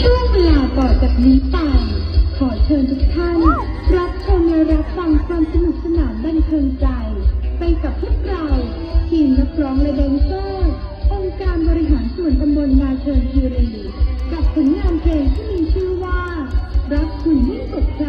ช่วงเวลาต่อจากนี้ไปขอเชิญทุกท่าน รับชมและรับฟังความสนุกสนานบันเทิงใจ ไปกับพวกเราทีมนักร้องและแดนเซอร์องค์การบริหารส่วนตำบลนาเชิญคีรีกับผลงานเพลงที่มีชื่อว่า รักคุณยิ่งกว่าใค